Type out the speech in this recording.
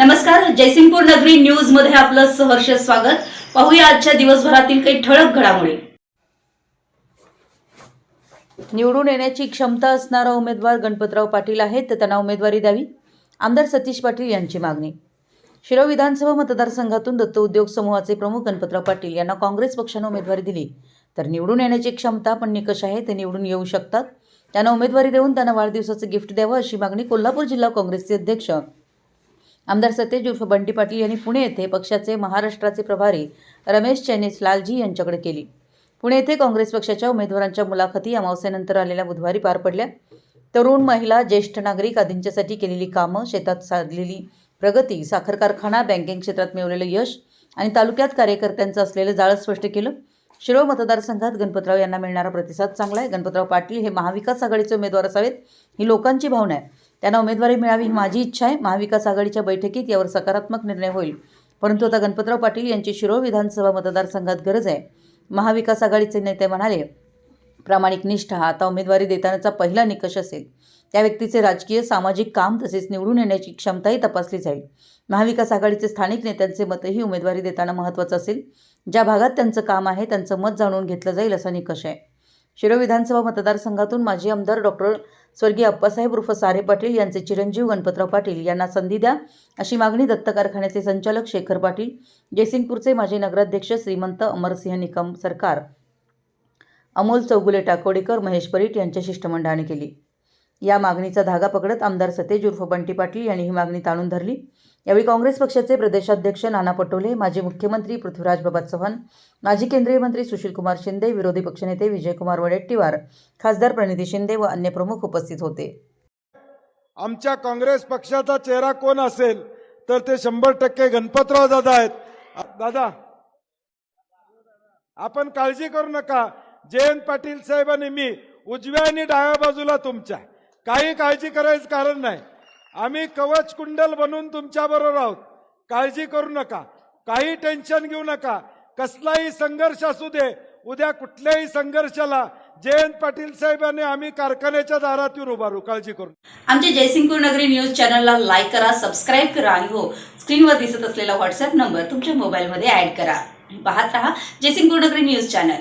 नमस्कार जयसिंगपूर नगरी न्यूजमध्ये आपलं सहर्ष स्वागत. पाहूया आजच्या दिवसभरातील काही ठळक घडामोडी. निवडून येण्याची क्षमता असणारा उमेदवार गणपतराव पाटील आहेत तर त्यांना उमेदवारी द्यावी. आमदार सतीश पाटील यांची मागणी. शिरो विधानसभा मतदारसंघातून दत्त उद्योग समूहाचे प्रमुख गणपतराव पाटील यांना काँग्रेस पक्षानं उमेदवारी दिली. तर निवडून येण्याची क्षमता पण निकष आहे ते निवडून येऊ शकतात. त्यांना उमेदवारी देऊन त्यांना वाढदिवसाचं गिफ्ट द्यावं अशी मागणी कोल्हापूर जिल्हा काँग्रेसचे अध्यक्ष आमदार सतेज उर्फ बंटी पाटील यांनी पुणे येथे पक्षाचे महाराष्ट्राचे प्रभारी रमेश चैनीस लालजी यांच्याकडे केली. पुणे येथे काँग्रेस पक्षाच्या उमेदवारांच्या मुलाखती अमावस्येनंतर आलेल्या बुधवारी पार पडल्या. तरुण महिला ज्येष्ठ नागरिक आदींच्यासाठी केलेली कामं शेतात साधलेली प्रगती साखर कारखाना बँकिंग क्षेत्रात मिळवलेलं यश आणि तालुक्यात कार्यकर्त्यांचं असलेलं जाळं स्पष्ट केलं. शिरोळ मतदारसंघात गणपतराव यांना मिळणारा प्रतिसाद चांगला आहे. गणपतराव पाटील हे महाविकास आघाडीचे उमेदवार असावेत. ही लोकांची भावना आहे. त्यांना उमेदवारी मिळावी ही माझी इच्छा आहे. महाविकास आघाडीच्या बैठकीत यावर सकारात्मक निर्णय होईल. परंतु आता गणपतराव पाटील यांची शिरोळ विधानसभा मतदारसंघात गरज आहे. महाविकास आघाडीचे नेते म्हणाले प्रामाणिक निष्ठा हा आता उमेदवारी देतानाचा पहिला निकष असेल. त्या व्यक्तीचे राजकीय सामाजिक काम तसेच निवडून येण्याची क्षमताही तपासली जाईल. महाविकास आघाडीचे स्थानिक नेत्यांचे मतही उमेदवारी देताना महत्त्वाचं असेल. ज्या भागात त्यांचं काम आहे त्यांचं मत जाणून घेतलं जाईल असा निकष आहे. शिरो विधानसभा मतदारसंघातून माजी आमदार डॉक्टर स्वर्गीय अप्पासाहेब उर्फ सारे पाटील यांचे चिरंजीव गणपतराव पाटील यांना संधी द्या अशी मागणी दत्त कारखान्याचे संचालक शेखर पाटील जयसिंगपूरचे माजी नगराध्यक्ष श्रीमंत अमरसिंह निकम सरकार अमोल चौगुले टाकोडेकर महेश परीट यांच्या शिष्टमंडळाने केली. या मागणीचा धागा पकडत आमदार सतेज उर्फ बंटी पाटील यांनी ही मागणी ताणून धरली. यावेळी काँग्रेस पक्षाचे प्रदेशाध्यक्ष नाना पटोले माजी मुख्यमंत्री पृथ्वीराज बाबा चव्हाण माजी केंद्रीय मंत्री सुशीलकुमार शिंदे विरोधी पक्षनेते विजयकुमार वडेट्टीवार खासदार प्रणिती शिंदे व अन्य प्रमुख उपस्थित होते. आमच्या काँग्रेस पक्षाचा चेहरा कोण असेल तर ते शंभर टक्के गणपतराव दादा आहेत. दादा आपण काळजी करू नका. जयंत पाटील साहेब आणि मी उजव्या आणि डाव्या बाजूला तुमच्या. काही काळजी करायचं कारण नाही. आम्ही कवच कुंडल बनून तुमच्या बरोबर आहोत. काळजी करू नका. काही टेन्शन घेऊ नका. कसलाही संघर्ष असू दे. उद्या कुठल्याही संघर्षाला जयंत पाटील साहेबांनी आम्ही कारखान्याच्या दारात येऊन उभारू. काळजी करू आमच्या जयसिंगपूर नगरी न्यूज चॅनलला लाईक करा सबस्क्राईब करा आणि हो स्क्रीनवर दिसत असलेला व्हॉट्सअप नंबर तुमच्या मोबाईलमध्ये ऍड करा. पाहत राहा जयसिंगपूर नगरी न्यूज चॅनल.